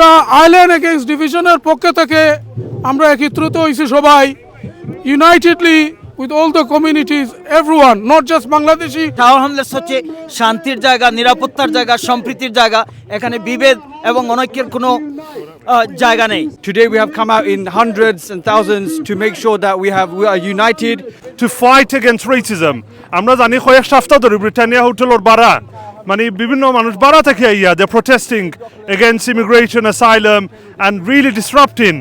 আমরা island against ডিভিশনের পক্ষ থেকে আমরা একত্রিত হয়েছি সবাই unitedly with all the communities everyone not just Bangladeshi. Tower Hamlets হচ্ছে শান্তির জায়গা নিরাপত্তার জায়গা সম্প্রীতির জায়গা এখানে বিভেদ এবং অনৈক্যের কোনো জায়গা নেই। Today we have come out in hundreds and thousands to make sure that we have we are united to fight against racism. আমরা জানি কয়েক সপ্তাহ ধরে ব্রিটানিয়া হোটেলের বাড়া মানে বিভিন্ন মানুষ বাড়া থেকে আইয়া they protesting against immigration asylum and really disrupting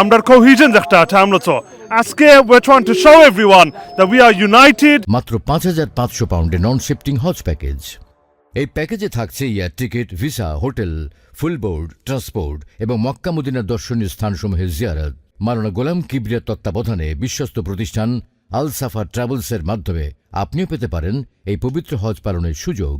আমরা কোহিজন একটা আছে আমরা তো। আজকে we're trying to show everyone that we are united মাত্র পাঁচ হাজার পাঁচশো পাউন্ডে নন শিফটিং হজ প্যাকেজ এই প্যাকেজে থাকছে air ticket visa hotel full board transport এবং মক্কা মদিনার দর্শনীয় স্থানসমূহের জিয়ারত মারানা গোলাম কিবরিয়ার তত্ত্বাবধানে বিশ্বস্ত প্রতিষ্ঠান আল সাফার ট্রাভেলস এর মাধ্যমে আপনিও পেতে পারেন এই পবিত্র হজ পালনের সুযোগ।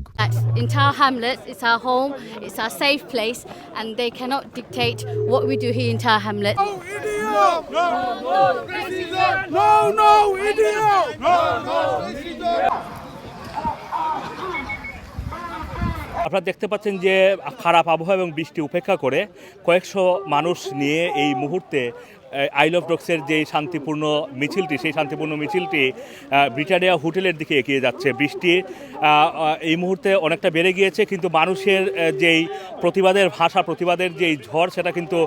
আপনারা দেখতে পাচ্ছেন যে খারাপ আবহাওয়া এবং বৃষ্টি উপেক্ষা করে কয়েকশো মানুষ নিয়ে এই মুহূর্তে আইল অফ ডক্সের যে শান্তিপূর্ণ মিছিলটি, সেই শান্তিপূর্ণ মিছিলটি ব্রিটানিয়া হোটেলের দিকে এগিয়ে যাচ্ছে। বৃষ্টি এই মুহূর্তে অনেকটা বেড়ে গিয়েছে, কিন্তু মানুষের যেই প্রতিবাদের ভাষা, প্রতিবাদের যেই ঝড়, সেটা কিন্তু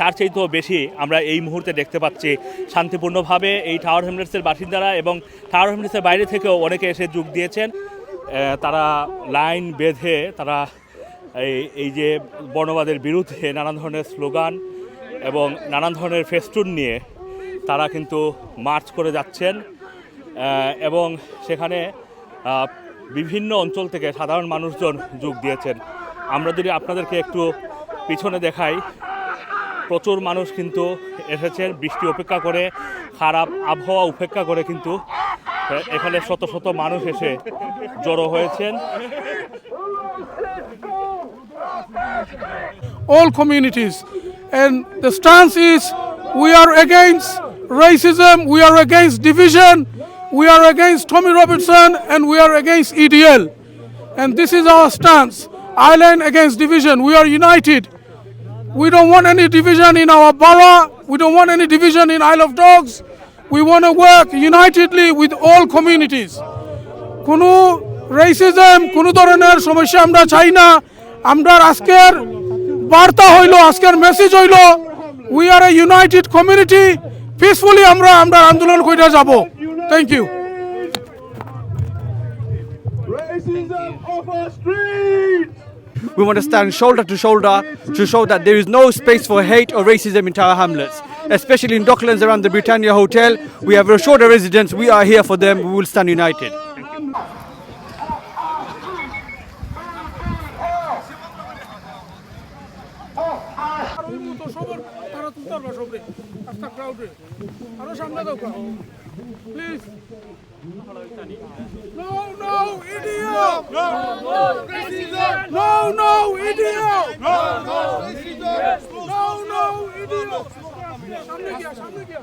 তার চাইতেও বেশি আমরা এই মুহূর্তে দেখতে পাচ্ছি। শান্তিপূর্ণভাবে এই টাওয়ার হ্যামলেটসের বাসিন্দারা এবং টাওয়ার হ্যামলেটসের বাইরে থেকেও অনেকে এসে যোগ দিয়েছেন। তারা লাইন বেঁধে, তারা এই এই যে বর্ণবাদের বিরুদ্ধে নানান ধরনের স্লোগান এবং নানান ধরনের ফেস্টুন নিয়ে তারা কিন্তু মার্চ করে যাচ্ছেন এবং সেখানে বিভিন্ন অঞ্চল থেকে সাধারণ মানুষজন যোগ দিয়েছেন আমরা যদি আপনাদেরকে একটু পিছনে দেখাই, প্রচুর মানুষ কিন্তু এসেছেন, বৃষ্টি উপেক্ষা করে, খারাপ আবহাওয়া উপেক্ষা করে কিন্তু এখানে শত শত মানুষ এসে জড়ো হয়েছেন all communities. And the stance is we are against racism, we are against division, we are against Tommy Robertson, and we are against EDL. And this is our stance. Island against division. We are united. We don't want any division in our borough. We don't want any division in Isle of Dogs. We want to work unitedly with all communities. কোনো racism কোনো ধরনের সমস্যা আমরা চাই না আমরা আজকের বার্তা হইল আজকের মেসেজ হইল we are a united community peacefully আমরা আমরা আন্দোলন কইরা যাব thank you our we want to stand shoulder to shoulder to show that there is no space for hate or racism in Tower Hamlets especially in Docklands around the Britannia Hotel we have assured the residents we are here for them we will stand united আরও সামনে দাও please No, no, idiot! No, no, racism! No, no, idiot! No, no, idiot! No, no, idiot! সামনে গিয়া সামনে গিয়া